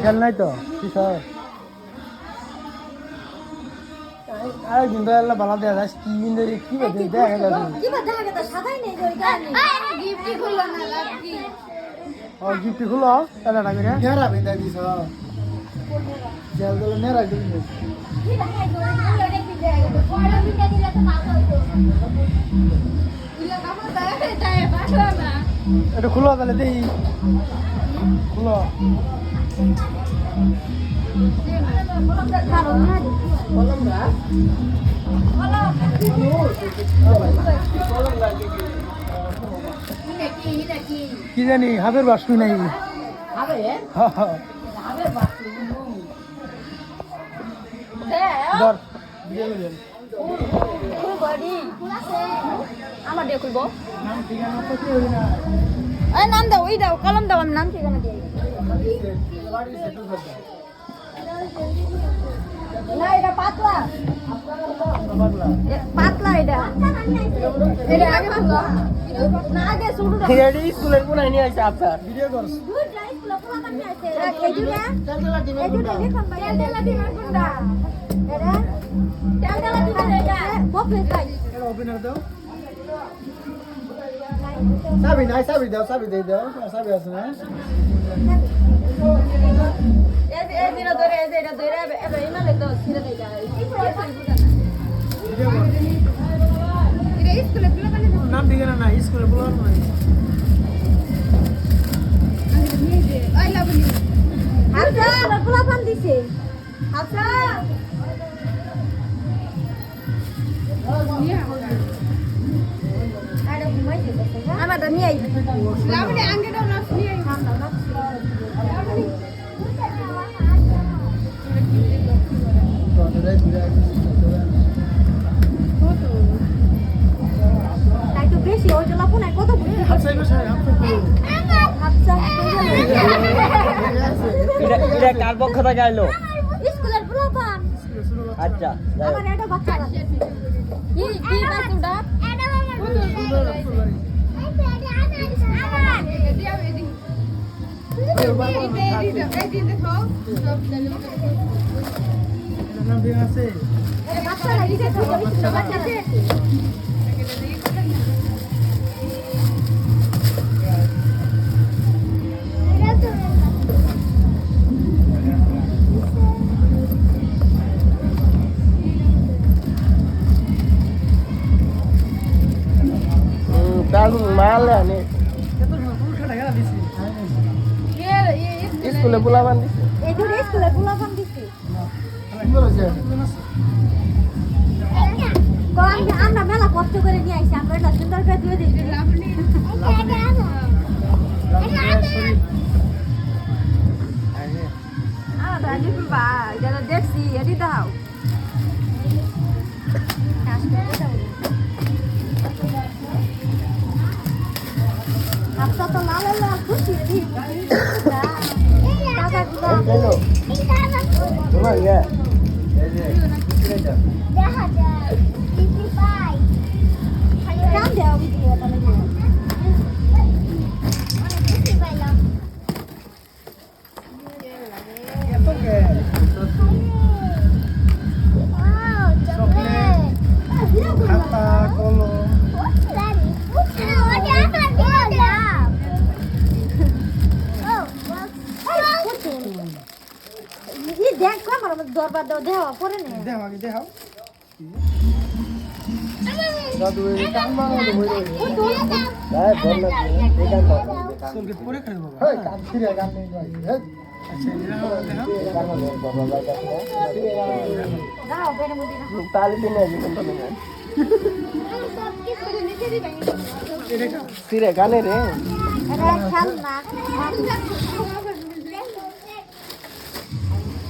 খেল নাই তো কিসর আরে কিন্তু এলা বালা দেয়া যায় কি কিন্তু কি বলতে দেখা যাবে কিবা দেখা গেছে সাদাই নেই ওই গানে গিফটই খুললো না লাকি ও গিফট খুলো এটা না করে। নেরা বিন্দা দিছ। জল জল নেরা দিছ। কিবা খাই গো ওই দেখি যায় বড় বিটা দিলে তো ভালো হতো ইলা কাপড় দাঁড়ায় যায় পাঠা না এটা খুলো তাহলে দেই খুলো। কি জানি হাতের বাসু নাই আমার দিয়ে খুলবো নাম দাও, ওই দাও, কলম দাও, আমি নাম ঠিকানা দিয়ে না এটা পাতলা পাগলা এ, পাতলা এটা এটা আগে খুলবো না আগে শুরু রেডি স্কুলের কোন আইনি আছে আপনার ভিডিও করছ গুড রাইস গুলো পুরো কাটতে আছে এই জুড়ে চালচালা টিভি এই জুড়ে দেখুন ভাই তেলতেলা দিবেন কোনটা এটা তেলতেলা দিবেন এটা বকলে খাই এটা ওপেনার দাও সাবি নাই সাবি দাও সাবি দেই দাও সাবি আছে না নাম ঠিকানা না স্কুলে বলার নাই দিছে নিয়ে তাই তো বেশি ওই পুনায় কত আচ্ছা এটা কার পক্ষ থেকে আইলো? স্কুলের আচ্ছা আমার এটা বাচ্চা আছে। কি কি বাসুটা এটা আমার Malah ni. Kita tu mahu pulak lagi lah bisni. স্কুলে পোলাবান দিছে? এই দূরে স্কুলের পুরো পান দিছে সুন্দর আছে। আমরা মেলা কষ্ট করে নিয়ে আইছি আমরা সুন্দর করে দিয়ে দিই তোমার ইয়ে। দেখা যায়। দেখ আমার দরবার দাও দেওয়া পরে নে। দেখাও আগে দেখাও দাদু এই কাম বানানো হই রে তাই বল না এখান চলকে পরে খাই বাবা। হ্যাঁ কাম ফিরে কাম নেই ভাই।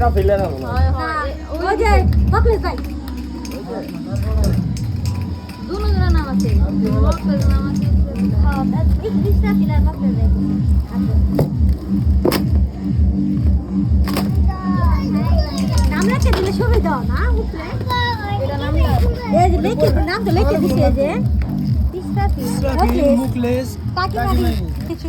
একটা ফেলে না মনে ওই যে বকলেস ভাই দুজনের নাম আছে বকলের নাম আছে হ্যাঁ এই বিশটা নাম দিলে সুবিধা না উপরে এটা নাম এই যে লেখে নাম তো লেখে দিছে যে তিস্তা পিলার বকলেস মুকলেশ কিছু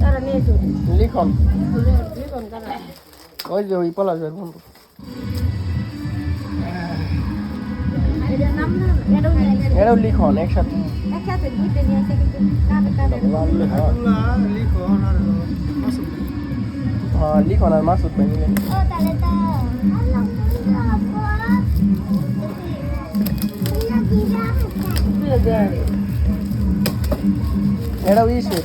তারা নিয়ে চলি। লিখন? লিখন তারা। ওই যে পলাশের বন্ধু। লিখন একসাথে। একসাথে দুইটা নিয়ে আসে কিন্তু কাবে কাবে লিখন আর মাসুদ হ্যাঁ লিখন আর মাসুদ ভাই মিলেন ও তাহলে তো এটাও ইসের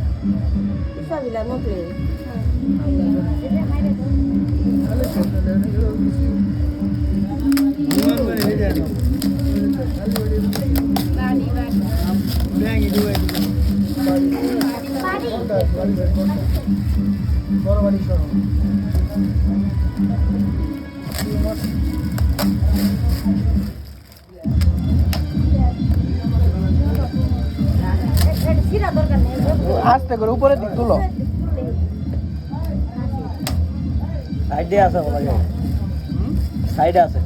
দেখছো ইসাবিলা মতে ভগবান করে হেডে আনো ব্যাং ইদু বড় বাড়ি সরো এটা সিরা আস্তে করে উপরে দিক তুলো। সাইডে আছে বলা সাইডে আছে।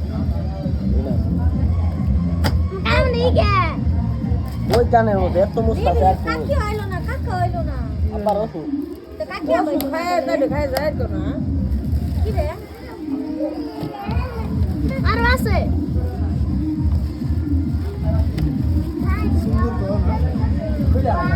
এমনি ওই কানের মধ্যে এত মুস্তা আছে আর কাকি হইল না কাকা হইল না আবার ওষুধ। তো কাকি হইল খায় যাবে খায় যায় তো না কি রে আর আছে সুন্দর তো না